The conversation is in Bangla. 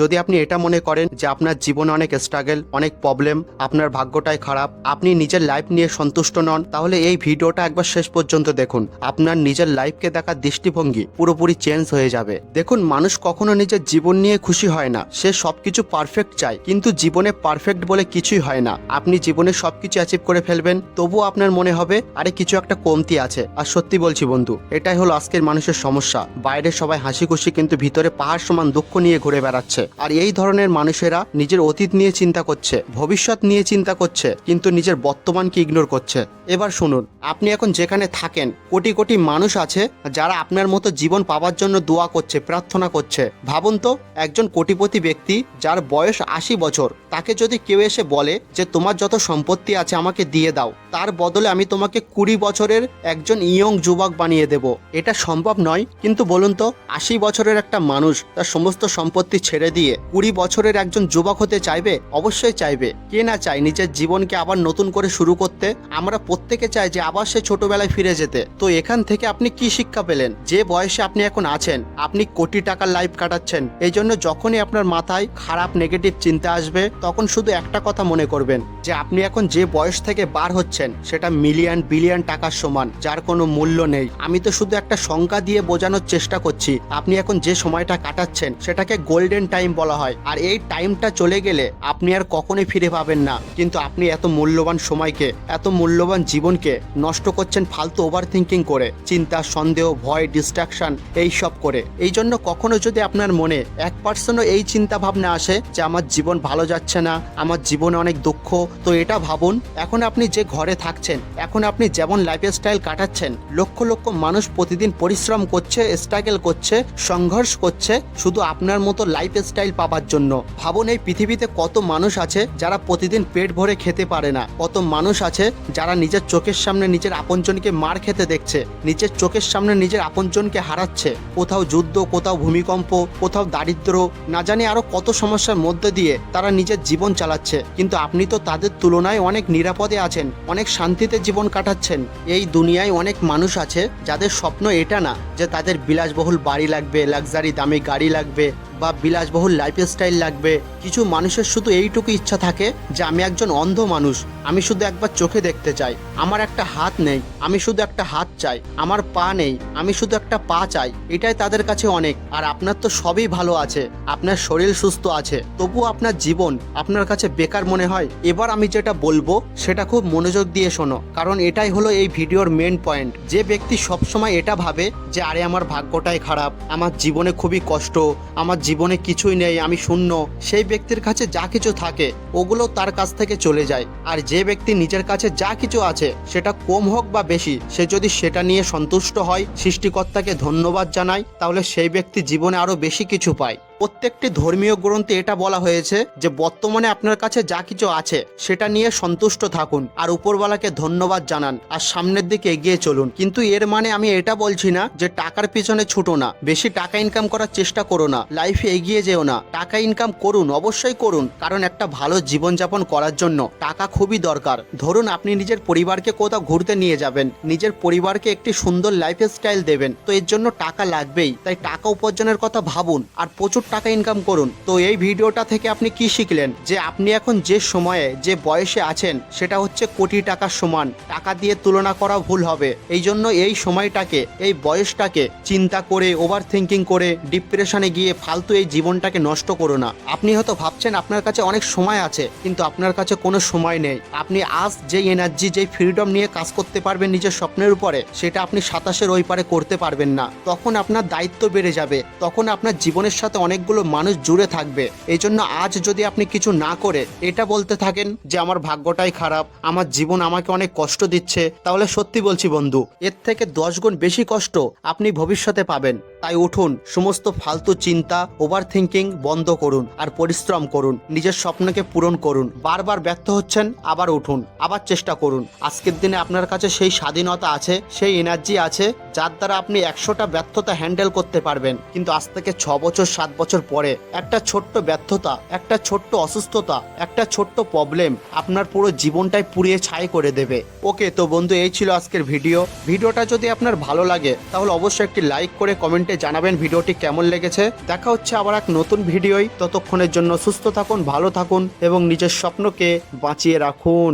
যদি আপনি এটা মনে করেন যে আপনার জীবনে অনেক স্ট্রাগল অনেক প্রবলেম আপনার ভাগ্যটাই খারাপ, আপনি নিজের লাইফ নিয়ে সন্তুষ্ট নন, তাহলে এই ভিডিওটা একবার শেষ পর্যন্ত দেখুন। আপনার নিজের লাইফকে দেখার দৃষ্টিভঙ্গি পুরোপুরি চেঞ্জ হয়ে যাবে। দেখুন, মানুষ কখনো নিজের জীবন নিয়ে খুশি হয় না। সে সবকিছু পারফেক্ট চায়, কিন্তু জীবনে পারফেক্ট বলে কিছুই হয় না। আপনি জীবনে সবকিছু অ্যাচিভ করে ফেলবেন, তবুও আপনার মনে হবে, আরে কিছু একটা কমতি আছে। আর সত্যি বলছি বন্ধু, এটাই হলো আজকের মানুষের সমস্যা। বাইরে সবাই হাসি খুশি কিন্তু ভিতরে পাহাড় সমান দুঃখ নিয়ে ঘুরে বেড়াচ্ছে। আর এই ধরনের মানুষেরা নিজের অতীত নিয়ে চিন্তা করছে, ভবিষ্যৎ নিয়ে চিন্তা করছে, কিন্তু নিজের বর্তমানকে ইগনোর করছে। এবার শুনুন, আপনি এখন যেখানে থাকেন, কোটি কোটি মানুষ আছে যারা আপনার মতো জীবন পাওয়ার জন্য দোয়া করছে, প্রার্থনা করছে। ভাবুন তো, একজন কোটিপতি ব্যক্তি যার বয়স আশি বছর, তাকে যদি কেউ এসে বলে যে, তোমার যত সম্পত্তি আছে আমাকে দিয়ে দাও। তার বদলে আমি তোমাকে কুড়ি বছরের একজন ইয়ং যুবক বানিয়ে দেব। এটা সম্ভব নয়, কিন্তু বলুন তো, আশি বছরের একটা মানুষ তার সমস্ত সম্পত্তি ছেড়ে দিয়ে কুড়ি বছরের একজন যুবক হতে চাইবে? অবশ্যই চাইবে। কে না চায় নিজের জীবনকে আবার নতুন করে শুরু করতে? আমরা প্রত্যেকে চাই যে আবার সে ছোটবেলায় ফিরে যেতে। তো এখান থেকে আপনি কি শিক্ষা পেলেন? যে বয়সে আপনি এখন আছেন, আপনি কোটি টাকার লাইফ কাটাচ্ছেন এই জন্য যখনই আপনার মাথায় খারাপ নেগেটিভ চিন্তা আসবে, তখন শুধু একটা কথা মনে করবেন, যে আপনি এখন যে বয়স থেকে বার হচ্ছেন সেটা মিলিয়ন, বিলিয়ন টাকার সমান, যার কোনো মূল্য নেই। আমি তো শুধু একটা সংখ্যা দিয়ে বোঝানোর চেষ্টা করছি, আপনি এখন যে সময়টা কাটাচ্ছেন, সেটাকে গোল্ডেন টাইম বলা হয়। আর এই টাইমটা চলে গেলে আপনি আর কখনোই ফিরে পাবেন না। কিন্তু আপনি এত মূল্যবান সময়কে, এত মূল্যবান জীবনকে নষ্ট করছেন ফালতু ওভার থিঙ্কিং করে, চিন্তা, সন্দেহ, ভয় ডিস্ট্রাকশন এই সব করে। এই জন্য কখনো যদি আপনার মনে এক পার্সেন্টও এই চিন্তা ভাবনা আসে যে, আমার জীবন ভালো যাচ্ছে না, আমার জীবনে অনেক দুঃখ তো এটা ভাবুন, এখন আপনি যে ঘরে থাকছেন। এখন আপনি যেমন লাইফস্টাইল কাটাচ্ছেন, লক্ষ লক্ষ মানুষ প্রতিদিন পরিশ্রম করছে স্ট্রাগল করছে, সংঘর্ষ করছে, শুধু আপনার মতো লাইফস্টাইল পাবার জন্য। ভাবুন এই পৃথিবীতে কত মানুষ আছে যারা প্রতিদিন পেট ভরে খেতে পারে না। কত মানুষ আছে যারা নিজের চোখের সামনে নিজের আপনজনকে মার খেতে দেখছে, নিজের চোখের সামনে নিজের আপনজনকে হারাচ্ছে। কোথাও যুদ্ধ, কোথাও ভূমিকম্প, কোথাও দারিদ্র না জানি আরও কত সমস্যার মধ্যে দিয়ে তারা নিজের জীবন চালাচ্ছে। কিন্তু আপনি তো তাদের তুলনায় অনেক নিরাপদে আছেন, অনেক শান্তিতে জীবন কাটাচ্ছেন। এই দুনিয়ায় অনেক মানুষ আছে যাদের স্বপ্ন এটা না যে তাদের বিলাসবহুল বাড়ি লাগবে লাক্সারি দামি গাড়ি লাগবে বা বিলাসবহুল লাইফস্টাইল লাগবে। কিছু মানুষের শুধু এইটুকু ইচ্ছা থাকে যে আমি একজন অন্ধ মানুষ, আমি শুধু একবার চোখে দেখতে চাই। আমার একটা হাত নেই, আমি শুধু একটা হাত চাই। আমার পা নেই, আমি শুধু একটা পা চাই। এটাই তাদের কাছে অনেক, আর আপনার তো সবই ভালো আছে। আপনার শরীর সুস্থ আছে। তবুও আপনার জীবন আপনার কাছে বেকার মনে হয়। এবার আমি যেটা বলব, সেটা খুব মনোযোগ দিয়ে শোনো। কারণ এটাই হলো এই ভিডিওর মেন পয়েন্ট যে ব্যক্তি সবসময় এটা ভাবে যে, আরে, আমার ভাগ্যটাই খারাপ, আমার জীবনে খুবই কষ্ট, আমার জীবনে কিছুই নেই, আমি শূন্য। সেই ব্যক্তির কাছে যা কিছু থাকে, ওগুলো তার কাছ থেকে চলে যায়। আর যে ব্যক্তি নিজের কাছে যা কিছু আছে, সেটা কম হোক বা বেশি, সে যদি সেটা নিয়ে সন্তুষ্ট হয়, সৃষ্টিকর্তাকে ধন্যবাদ জানায়, তাহলে সেই ব্যক্তি জীবনে আরও বেশি কিছু পায়। প্রত্যেকটি ধর্মীয় গ্রন্থে এটা বলা হয়েছে যে বর্তমানে আপনার কাছে যা কিছু আছে, সেটা নিয়ে সন্তুষ্ট থাকুন আর উপরওয়ালাকে ধন্যবাদ জানান আর সামনের দিকে এগিয়ে চলুন। কিন্তু এর মানে আমি এটা বলছি না যে টাকার পিছনে ছুটো না। বেশি টাকা ইনকাম করার চেষ্টা করো না। লাইফে এগিয়ে যেও না। টাকা ইনকাম করুন, অবশ্যই করুন। কারণ একটা ভালো জীবনযাপন করার জন্য টাকা খুবই দরকার। ধরুন আপনি নিজের পরিবারকে কোথাও ঘুরতে নিয়ে যাবেন। নিজের পরিবারকে একটি সুন্দর লাইফ স্টাইল দেবেন। তো এর জন্য টাকা লাগবেই। তাই টাকা উপার্জনের কথা ভাবুন। আর প্রচুর টাকা ইনকাম করুন। তো এই ভিডিওটা থেকে আপনি কি শিখলেন? যে আপনি এখন যে সময়ে, যে বয়সে আছেন, সেটা হচ্ছে কোটি টাকার সমান। টাকা দিয়ে তুলনা করা ভুল হবে। এই জন্য এই সময়টাকে, এই বয়সটাকে চিন্তা করে ওভার থিঙ্কিং করে ডিপ্রেশনে গিয়ে ফালতু এই জীবনটাকে নষ্ট করো না। আপনি হয়তো ভাবছেন আপনার কাছে অনেক সময় আছে, কিন্তু আপনার কাছে কোনো সময় নেই। আপনি আজ যেই এনার্জি যেই ফ্রিডম নিয়ে কাজ করতে পারবেন নিজের স্বপ্নের উপরে, সেটা আপনি সাতাশের ওই পারে করতে পারবেন না। তখন আপনার দায়িত্ব বেড়ে যাবে। তখন আপনার জীবনের সাথে অনেকগুলো মানুষ জুড়ে থাকবে। এই জন্য আজ যদি আপনি কিছু না করে এটা বলতে থাকেন যে, আমার ভাগ্যটাই খারাপ, আমার জীবন আমাকে অনেক কষ্ট দিচ্ছে, তাহলে সত্যি বলছি বন্ধু, এর থেকে দশ গুণ বেশি কষ্ট আপনি ভবিষ্যতে পাবেন। তাই উঠুন, সমস্ত ফালতু চিন্তা ওভার থিঙ্কিং বন্ধ করুন আর পরিশ্রম করুন, নিজের স্বপ্নকে পূরণ করুন। বারবার ব্যর্থ হচ্ছেন, আবার উঠুন, আবার চেষ্টা করুন। আজকের দিনে আপনার কাছে সেই স্বাধীনতা আছে, সেই এনার্জি আছে, যার দ্বারা আপনি একশোটা ব্যর্থতা হ্যান্ডেল করতে পারবেন। কিন্তু আজ থেকে ছ বছর, সাত বছর পরে একটা ছোট্ট ব্যর্থতা, একটা ছোট্ট অসুস্থতা, একটা ছোট্ট প্রবলেম আপনার পুরো জীবনটাই পুড়িয়ে ছাই করে দেবে। ওকে তো বন্ধু, এই ছিল আজকের ভিডিও ভিডিওটা যদি আপনার ভালো লাগে, তাহলে অবশ্যই একটি লাইক করে কমেন্টে জানাবেন ভিডিওটি কেমন লেগেছে। দেখা হচ্ছে আবার এক নতুন ভিডিওই ততক্ষণের জন্য সুস্থ থাকুন, ভালো থাকুন এবং নিজের স্বপ্নকে বাঁচিয়ে রাখুন।